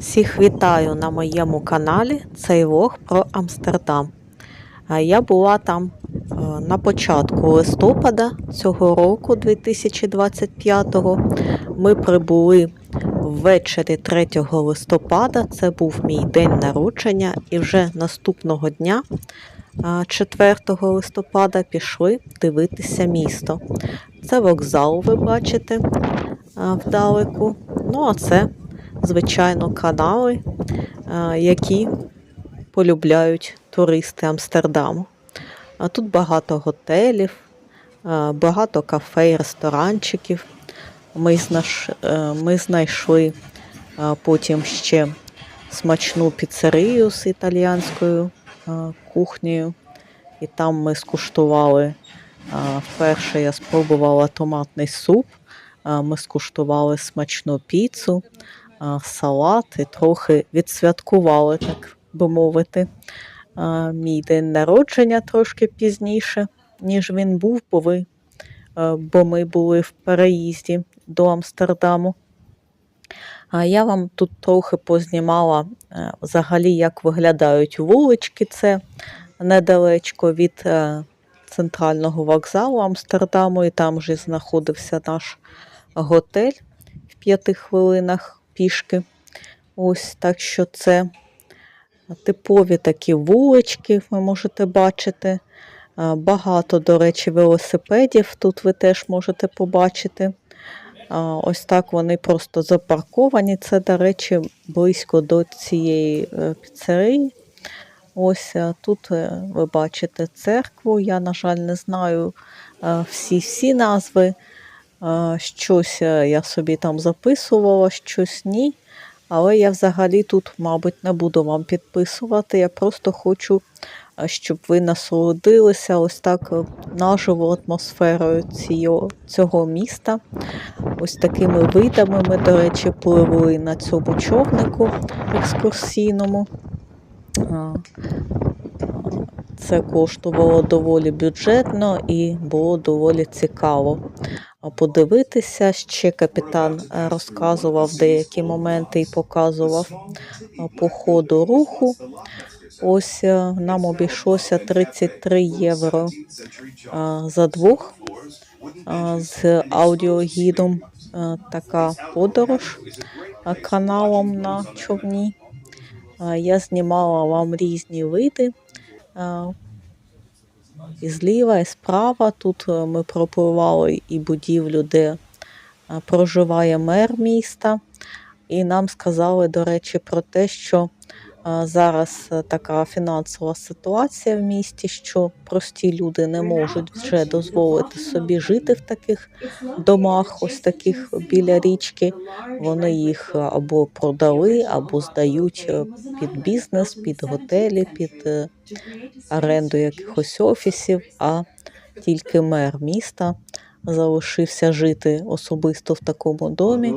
Всіх вітаю на моєму каналі. Цей влог про Амстердам. Я була там е, на початку листопада цього року, 2025-го. Ми прибули ввечері 3 листопада. Це був мій день народження, і вже наступного дня, 4 листопада, пішли дивитися місто. Це вокзал, ви бачите вдалеку. Ну, а це звичайно, канали, е, які полюбляють туристи Амстердаму. А тут багато готелів, е, багато кафе і ресторанчиків. Ми, знаш... е, ми знайшли потім ще смачну піцерію з італіянською кухнею. І там ми скуштували. Вперше я спробувала томатний суп. Ми скуштували смачну піцу салат і трохи відсвяткували, так би мовити, мій день народження трошки пізніше, ніж він був, бо, ви, бо ми були в переїзді до Амстердаму. А я вам тут трохи познімала взагалі, як виглядають вулички. Це недалечко від центрального вокзалу Амстердаму, і там же знаходився наш готель в п'яти хвилинах пішки. Ось так що це типові такі вулички, ви можете бачити. Багато, до речі, велосипедів тут ви теж можете побачити. Ось так вони просто запарковані. Це, до речі, близько до цієї е, піцерії. Ось е, тут е, ви бачите церкву. Я, на жаль, не знаю всі-всі назви. Щось е, я собі там записувала, щось ні. Але я взагалі тут, мабуть, не буду вам підписувати. Я просто хочу, е, щоб ви насолодилися ось так е, наживо атмосферою цього, цього міста. Ось такими видами ми, до речі, пливли на цьому човнику екскурсійному. Це коштувало доволі бюджетно і було доволі цікаво подивитися. Ще капітан е, розказував деякі моменти і показував а, по ходу руху. Ось е, нам обійшлося 33 євро за двох з аудіогідом. Е, Така подорож каналом на човні. Я знімала вам різні види. А, І зліва, і справа. Тут е, ми пропливали і будівлю, де е, проживає мер міста. І нам сказали, до речі, про те, що е, зараз е, така фінансова ситуація в місті, що прості люди не можуть вже дозволити собі жити в таких домах, ось таких біля річки. Вони їх е, або продали, або здають е, під бізнес, під готелі, під оренду якихось офісів, а тільки мер міста залишився жити особисто в такому домі,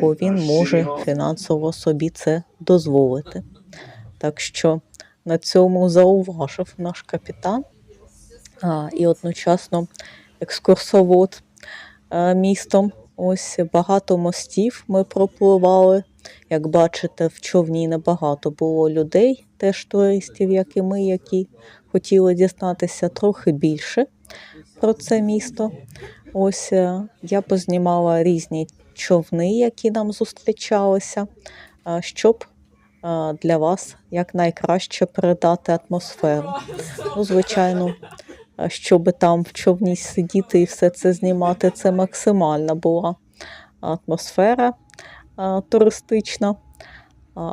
бо він може фінансово собі це дозволити. Так що на цьому зауважив наш капітан а, і одночасно екскурсовод а, містом. Ось багато мостів ми пропливали. Як бачите, в човні небагато було людей, теж туристів, як і ми, які хотіли дізнатися трохи більше про це місто. Ось е, я познімала різні човни, які нам зустрічалися, щоб а, для вас якнайкраще передати атмосферу. Ну, звичайно, щоб там в човні сидіти і все це знімати, це максимальна була атмосфера туристична.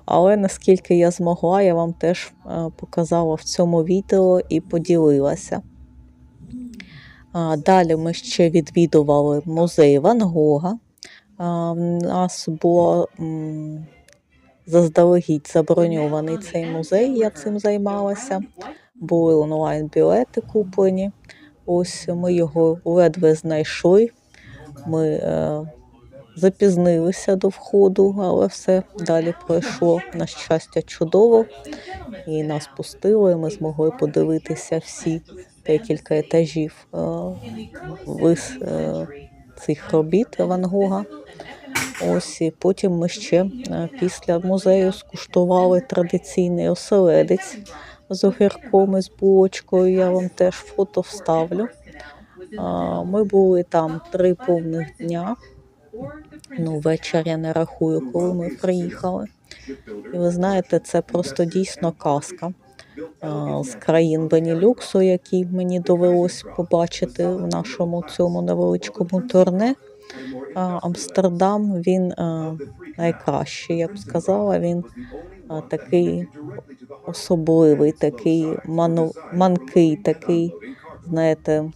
Але наскільки я змогла, я вам теж показала в цьому відео і поділилася. Далі ми ще відвідували музей Ван Гога. В нас було заздалегідь заброньований цей музей, я цим займалася. Були онлайн-білети куплені. Ось ми його ледве знайшли. Ми е, запізнилися до входу, але все далі пройшло на щастя чудово. І нас пустили. Ми змогли подивитися всі декілька етажів е, вис, е, цих робіт Ван Гога. Ось і потім ми ще е, після музею скуштували традиційний оселедець з огірком і з булочкою. Я вам теж фото вставлю. Ми були там три повних дня. Ну, вечір я не рахую, коли ми приїхали. І ви знаєте, це просто дійсно казка з країн Бенілюксу, які мені довелось побачити в нашому цьому невеличкому турне. Амстердам він найкращий, я б сказала. Він такий особливий, такий манкий, такий, знаєте,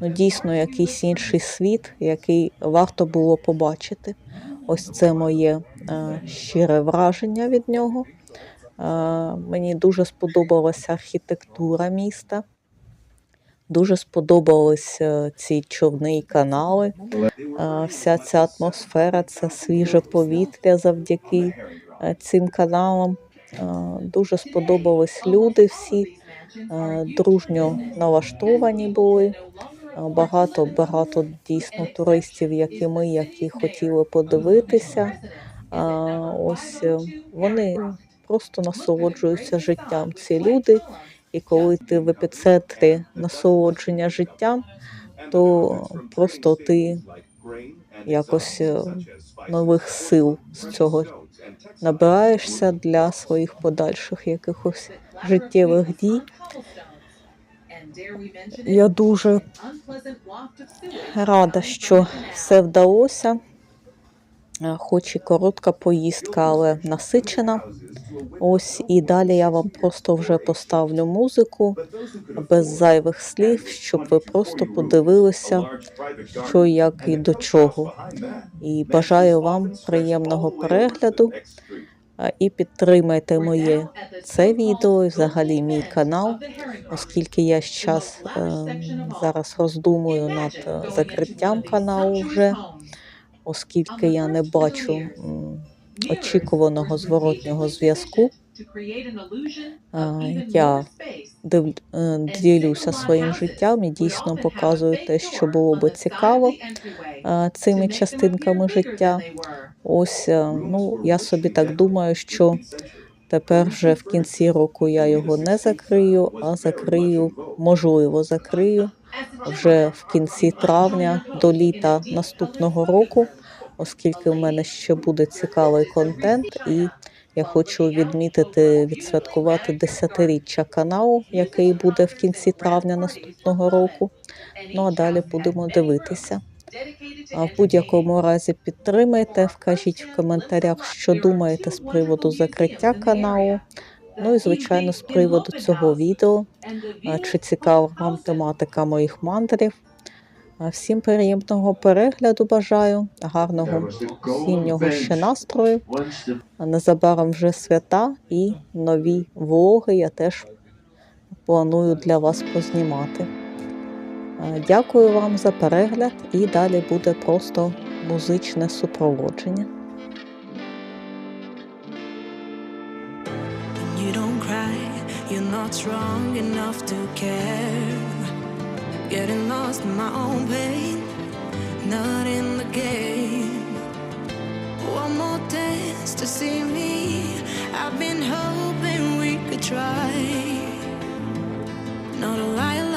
ну, дійсно якийсь інший світ, який варто було побачити. Ось це моє щире враження від нього. Мені дуже сподобалася архітектура міста. Дуже сподобались е, ці човни і канали. Е, вся ця атмосфера, це свіже повітря завдяки е, цим каналам. Дуже сподобались люди всі, дружньо налаштовані були. Багато, багато дійсно туристів, як і ми, які хотіли подивитися. Ось вони просто насолоджуються життям. Ці люди, і коли ти в епіцентрі насолодження життям, то просто ти якось е, нових сил з цього набираєшся для своїх подальших якихось життєвих дій. Я дуже рада, що все вдалося. Е, Хоч і коротка поїздка, але насичена. Ось і далі я вам просто вже поставлю музику без зайвих слів, щоб ви просто подивилися, що як і до чого. І бажаю вам приємного перегляду. І підтримайте моє це відео і взагалі мій канал, оскільки я зараз зараз роздумую над е, закриттям каналу вже, оскільки я не бачу очікуваного зворотнього зв'язку. Я е, ділюся своїм життям і дійсно показую те, що було би цікаво е, цими частинками життя. Ось, е, ну, я собі так думаю, що тепер вже в кінці року я його не закрию, а закрию, можливо, закрию вже в кінці травня до літа наступного року, оскільки в мене ще буде цікавий контент, і я хочу відмітити, відсвяткувати десятиріччя каналу, який буде в кінці травня наступного року. Ну а далі будемо дивитися. А в будь-якому разі підтримайте, вкажіть в коментарях, що думаєте з приводу закриття каналу. Ну і звичайно, з приводу цього відео, чи цікава вам тематика моїх мандрів. А Всім приємного перегляду бажаю, гарного осіннього ще настрою. Незабаром вже свята і нові влоги я теж планую для вас познімати. Дякую вам за перегляд і далі буде просто музичне супроводження. You don't cry, you're not strong enough to care. Getting lost in my own pain, not in the game. One more dance to see me. I've been hoping we could try. Not a lie